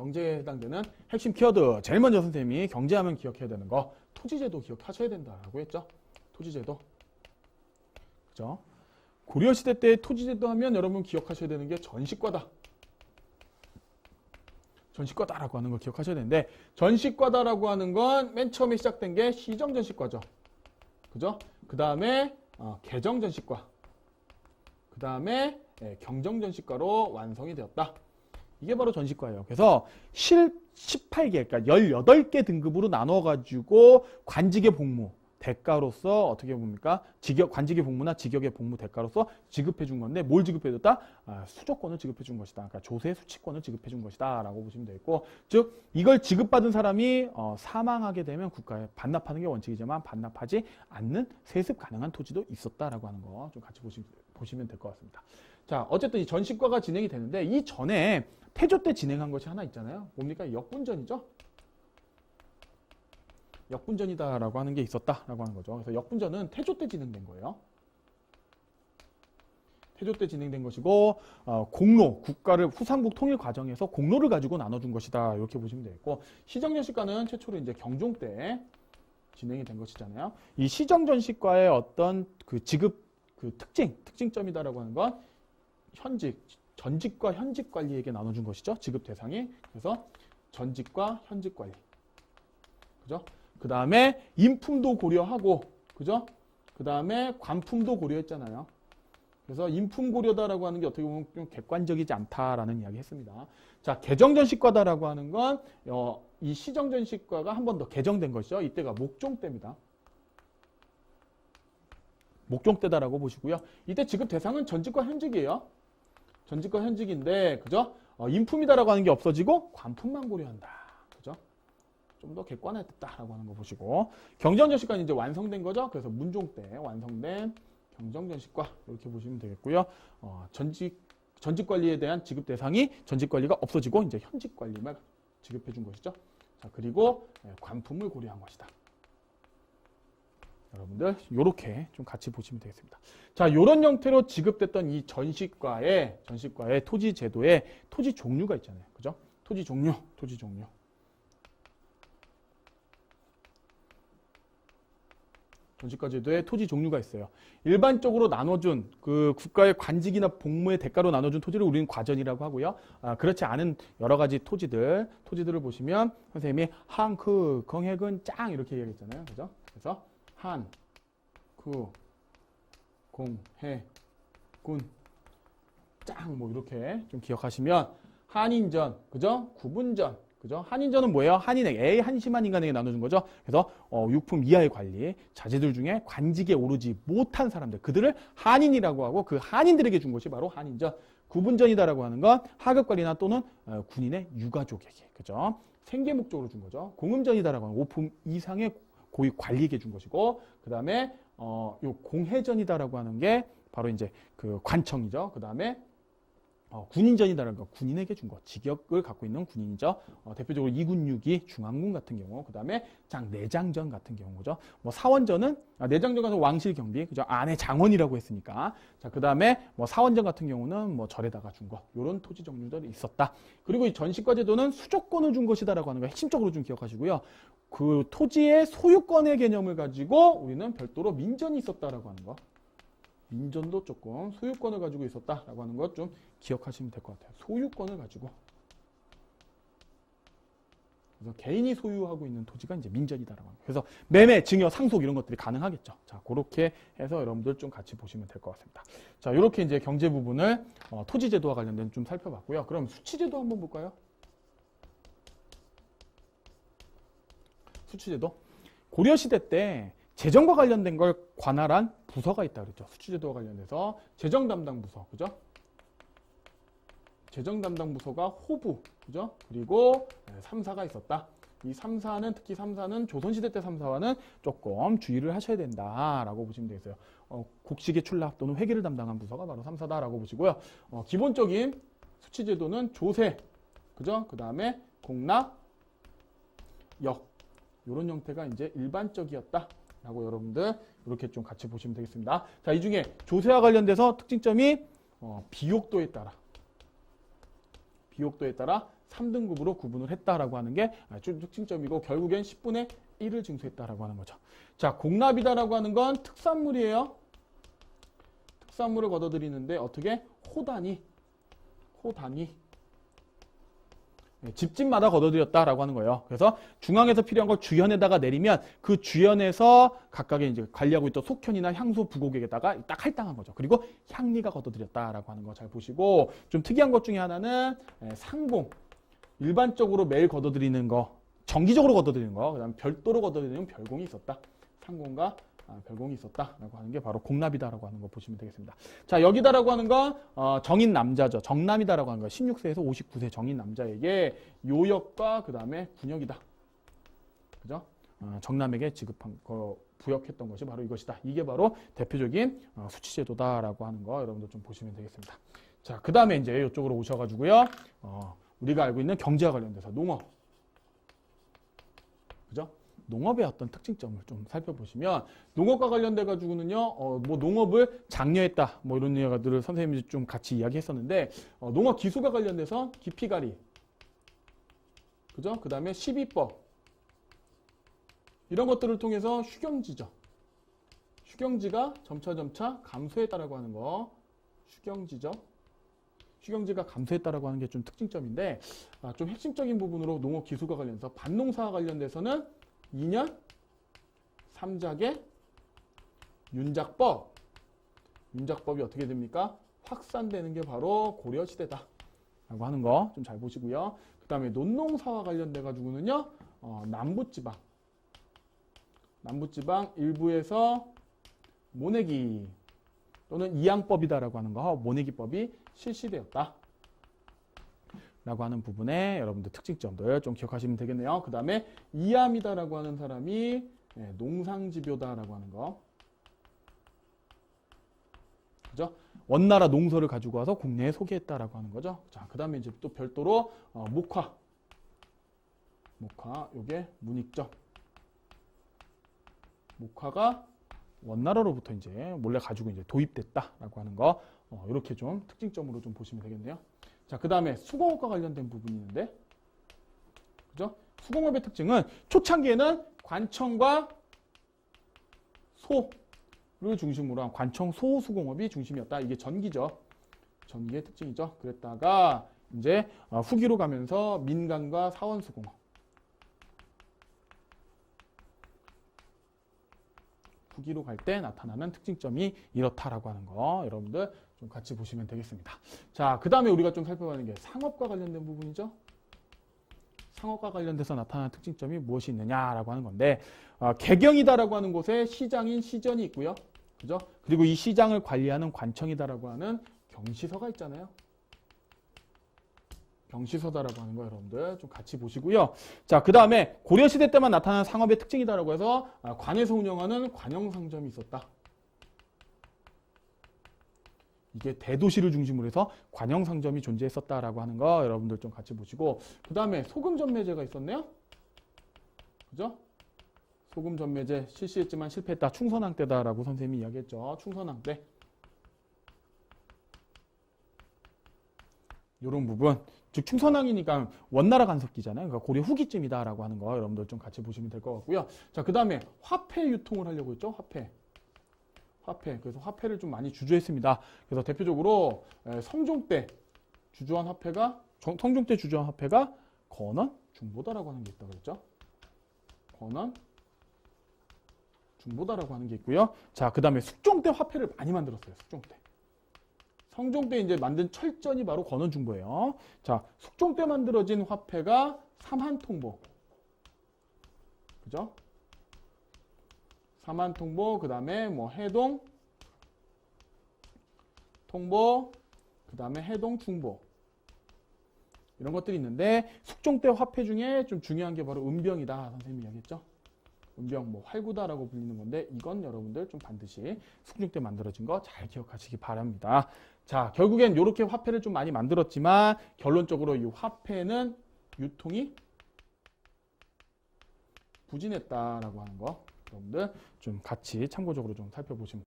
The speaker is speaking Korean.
경제에 해당되는 핵심 키워드. 제일 먼저 선생님이 경제하면 기억해야 되는 거 토지제도 기억하셔야 된다라고 했죠. 토지제도. 그죠? 고려시대 때 토지제도 하면 여러분 기억하셔야 되는 게 전시과다. 전시과다라고 하는 걸 기억하셔야 되는데 전시과다라고 하는 건 맨 처음에 시작된 게 시정전시과죠. 그죠? 그 다음에 어, 개정전시과. 그 다음에 예, 경정전시과로 완성이 되었다. 이게 바로 전시과예요. 그래서 실 18개, 그러니까 18개 등급으로 나눠가지고 관직의 복무, 대가로서 어떻게 봅니까? 직역, 관직의 복무나 직역의 복무 대가로서 지급해 준 건데 뭘 지급해 줬다? 아, 수조권을 지급해 준 것이다. 그러니까 조세 수치권을 지급해 준 것이다. 라고 보시면 되겠고, 즉, 이걸 지급받은 사람이 어, 사망하게 되면 국가에 반납하는 게 원칙이지만 반납하지 않는 세습 가능한 토지도 있었다라고 하는 거 좀 같이 보시, 보시면 될 것 같습니다. 자, 어쨌든 이 전시과가 진행이 되는데 이 전에 태조 때 진행한 것이 하나 있잖아요. 뭡니까? 역분전이죠. 역분전이다라고 하는 게 있었다라고 하는 거죠. 그래서 역분전은 태조 때 진행된 거예요. 태조 때 진행된 것이고 어, 공로 국가를 후삼국 통일 과정에서 공로를 가지고 나눠준 것이다 이렇게 보시면 되겠고 시정전시과는 최초로 이제 경종 때 진행이 된 것이잖아요. 이 시정전시과의 어떤 그 지급 그 특징 특징점이다라고 하는 건 현직 전직과 현직 관리에게 나눠준 것이죠. 지급 대상이 그래서 전직과 현직 관리 그죠? 그 다음에 인품도 고려하고, 그죠? 그 다음에 관품도 고려했잖아요. 그래서 인품 고려다라고 하는 게 어떻게 보면 좀 객관적이지 않다라는 이야기 했습니다. 자, 개정전시과다라고 하는 건, 어, 이 시정전시과가 한 번 더 개정된 것이죠. 이때가 목종 때입니다. 목종 때다라고 보시고요. 이때 지급 대상은 전직과 현직이에요. 전직과 현직인데, 그죠? 어, 인품이다라고 하는 게 없어지고 관품만 고려한다. 좀 더 객관화됐다라고 하는 거 보시고 경정전시과는 이제 완성된 거죠. 그래서 문종 때 완성된 경정전시과 이렇게 보시면 되겠고요. 어, 전직 전직 관리에 대한 지급 대상이 전직 관리가 없어지고 이제 현직 관리만 지급해 준 것이죠. 자 그리고 예, 관품을 고려한 것이다. 여러분들 이렇게 좀 같이 보시면 되겠습니다. 자 이런 형태로 지급됐던 이 전시과의 전시과의 토지 제도에 토지 종류가 있잖아요. 그죠? 토지 종류, 토지 종류. 전시과 제도에 토지 종류가 있어요. 일반적으로 나눠준 그 국가의 관직이나 복무의 대가로 나눠준 토지를 우리는 과전이라고 하고요. 아, 그렇지 않은 여러 가지 토지들, 토지들을 보시면 선생님이 한, 그, 경획은 짱 이렇게 얘기했잖아요. 그죠? 그래서 한, 그, 공, 해, 군, 짱 뭐 이렇게 좀 기억하시면 한인전, 그죠? 구분전, 그죠? 한인전은 뭐예요? 한인에게, A 한심한 인간에게 나눠준 거죠. 그래서 어, 유품 이하의 관리, 자제들 중에 관직에 오르지 못한 사람들, 그들을 한인이라고 하고 그 한인들에게 준 것이 바로 한인전. 구분전이다라고 하는 건 하급 관리나 또는 어, 군인의 유가족에게, 그죠? 생계 목적으로 준 거죠. 공음전이다라고 하는 오품 이상의 고위 관리에게 준 것이고, 그 다음에 어, 요 공회전이다라고 하는 게 바로 이제 그 관청이죠. 그 다음에 어, 군인전이다라는 거 군인에게 준 거, 직역을 갖고 있는 군인이죠. 어, 대표적으로 이군육이 중앙군 같은 경우, 그 다음에 장 내장전 같은 경우죠. 뭐 사원전은 아, 내장전 같은 왕실 경비, 그죠? 안에 장원이라고 했으니까. 자, 그 다음에 뭐 사원전 같은 경우는 뭐 절에다가 준 거, 요런 토지 종류들이 있었다. 그리고 이 전시과 제도는 수조권을 준 것이다라고 하는 거 핵심적으로 좀 기억하시고요. 그 토지의 소유권의 개념을 가지고 우리는 별도로 민전이 있었다라고 하는 거. 민전도 조금 소유권을 가지고 있었다라고 하는 것 좀 기억하시면 될 것 같아요. 소유권을 가지고. 그래서 개인이 소유하고 있는 토지가 이제 민전이다라고 합니다. 그래서 매매, 증여, 상속 이런 것들이 가능하겠죠. 자, 그렇게 해서 여러분들 좀 같이 보시면 될 것 같습니다. 자, 이렇게 이제 경제 부분을 어, 토지제도와 관련된 좀 살펴봤고요. 그럼 수치제도 한번 볼까요? 수치제도. 고려시대 때 재정과 관련된 걸 관할한 부서가 있다 그랬죠. 수치제도와 관련해서 재정 담당 부서, 그죠? 재정 담당 부서가 호부, 그죠? 그리고 3사가 있었다. 이 3사는 특히 3사는 조선시대 때 3사와는 조금 주의를 하셔야 된다라고 보시면 되겠어요. 어, 곡식의 출납 또는 회계를 담당한 부서가 바로 3사다라고 보시고요. 어, 기본적인 수치제도는 조세, 그죠? 그 다음에 공납, 역 이런 형태가 이제 일반적이었다. 라고 여러분들 이렇게 좀 같이 보시면 되겠습니다. 자, 이 중에 조세와 관련돼서 특징점이 어, 비옥도에 따라 비옥도에 따라 3등급으로 구분을 했다라고 하는 게 특징점이고 결국엔 10분의 1을 징수했다라고 하는 거죠. 자, 공납이다라고 하는 건 특산물이에요. 특산물을 걷어들이는데 어떻게 호단위 네, 집집마다 걷어들였다라고 하는 거예요. 그래서 중앙에서 필요한 걸 주현에다가 내리면 그 주현에서 각각의 이제 관리하고 있던 속현이나 향수 부곡에다가 딱 할당한 거죠. 그리고 향리가 걷어들였다라고 하는 거 잘 보시고 좀 특이한 것 중에 하나는 예, 상공 일반적으로 매일 걷어들이는 거 정기적으로 걷어들이는 거 그다음 별도로 걷어들이는 별공이 있었다. 상공과 아, 별공이 있었다라고 하는 게 바로 공납이다라고 하는 거 보시면 되겠습니다. 자 여기다라고 하는 건 어, 정인 남자죠. 정남이다라고 하는 거 16세에서 59세 정인 남자에게 요역과 그 다음에 군역이다. 그죠? 어, 정남에게 지급한 거 부역했던 것이 바로 이것이다. 이게 바로 대표적인 어, 수치제도다라고 하는 거 여러분들 좀 보시면 되겠습니다. 자, 그 다음에 이제 이쪽으로 오셔가지고요. 어, 우리가 알고 있는 경제와 관련돼서 농업. 농업의 어떤 특징점을 좀 살펴보시면 농업과 관련돼 가지고는요, 어, 뭐 농업을 장려했다, 뭐 이런 이야기들을 선생님이 좀 같이 이야기했었는데 어, 농업 기술과 관련돼서 기피가리, 그죠? 그 다음에 시비법 이런 것들을 통해서 휴경지죠. 휴경지가 점차 점차 감소했다라고 하는 거, 휴경지죠. 휴경지가 감소했다라고 하는 게 좀 특징점인데 아, 좀 핵심적인 부분으로 농업 기술과 관련해서 반농사와 관련돼서는 2년? 3작의 윤작법. 윤작법이 어떻게 됩니까? 확산되는 게 바로 고려시대다. 라고 하는 거 좀 잘 보시고요. 그 다음에 논농사와 관련돼 가지고는요 어, 남부지방. 남부지방 일부에서 모내기 또는 이양법이다라고 하는 거 모내기법이 실시되었다 라고 하는 부분에 여러분들 특징점들 좀 기억하시면 되겠네요. 그 다음에 이암이다라고 하는 사람이 예, 농상집요다라고 하는 거. 그죠? 원나라 농서를 가지고 와서 국내에 소개했다라고 하는 거죠. 자, 그 다음에 이제 또 별도로 어, 목화. 목화, 요게 문익점. 목화가 원나라로부터 이제 몰래 가지고 이제 도입됐다라고 하는 거. 어, 이렇게 좀 특징점으로 좀 보시면 되겠네요. 자, 그 다음에 수공업과 관련된 부분이 있는데, 그죠? 수공업의 특징은 초창기에는 관청과 소를 중심으로 한 관청 소 수공업이 중심이었다. 이게 전기죠. 전기의 특징이죠. 그랬다가 이제 어, 후기로 가면서 민간과 사원 수공업. 후기로 갈 때 나타나는 특징점이 이렇다라고 하는 거 여러분들 좀 같이 보시면 되겠습니다. 자, 그 다음에 우리가 좀 살펴보는 게 상업과 관련된 부분이죠. 상업과 관련돼서 나타나는 특징점이 무엇이 있느냐라고 하는 건데 어, 개경이다라고 하는 곳에 시장인 시전이 있고요. 그죠? 그리고 이 시장을 관리하는 관청이다라고 하는 경시서가 있잖아요. 경시서다라고 하는 거 여러분들 좀 같이 보시고요. 자, 그 다음에 고려시대 때만 나타나는 상업의 특징이다라고 해서 아, 관에서 운영하는 관영상점이 있었다. 이게 대도시를 중심으로 해서 관영 상점이 존재했었다라고 하는 거 여러분들 좀 같이 보시고 그 다음에 소금 전매제가 있었네요. 그죠? 소금 전매제 실시했지만 실패했다. 충선왕 때다라고 선생님이 이야기했죠. 충선왕 때. 이런 부분 즉 충선왕이니까 원나라 간섭기잖아요. 그러니까 고려 후기쯤이다라고 하는 거 여러분들 좀 같이 보시면 될 것 같고요. 자, 그 다음에 화폐 유통을 하려고 했죠. 화폐. 화폐. 그래서 화폐를 좀 많이 주주했습니다. 그래서 대표적으로 에, 성종 때 주주한 화폐가 정- 성종 때 주주한 화폐가 건원 중보다라고 하는 게 있다 그랬죠. 건원 중보다라고 하는 게 있고요. 자, 그다음에 숙종 때 화폐를 많이 만들었어요. 숙종 때. 성종 때 이제 만든 철전이 바로 건원 중보예요. 자, 숙종 때 만들어진 화폐가 삼한통보. 그죠? 삼한통보, 그 다음에 뭐 해동, 통보, 그 다음에 해동 중보. 이런 것들이 있는데 숙종 때 화폐 중에 좀 중요한 게 바로 은병이다. 선생님이 이야기했죠. 은병, 뭐 활구다라고 불리는 건데 이건 여러분들 좀 반드시 숙종 때 만들어진 거 잘 기억하시기 바랍니다. 자, 결국엔 이렇게 화폐를 좀 많이 만들었지만 결론적으로 이 화폐는 유통이 부진했다라고 하는 거 여러분들 좀 같이 참고적으로 좀 살펴보시면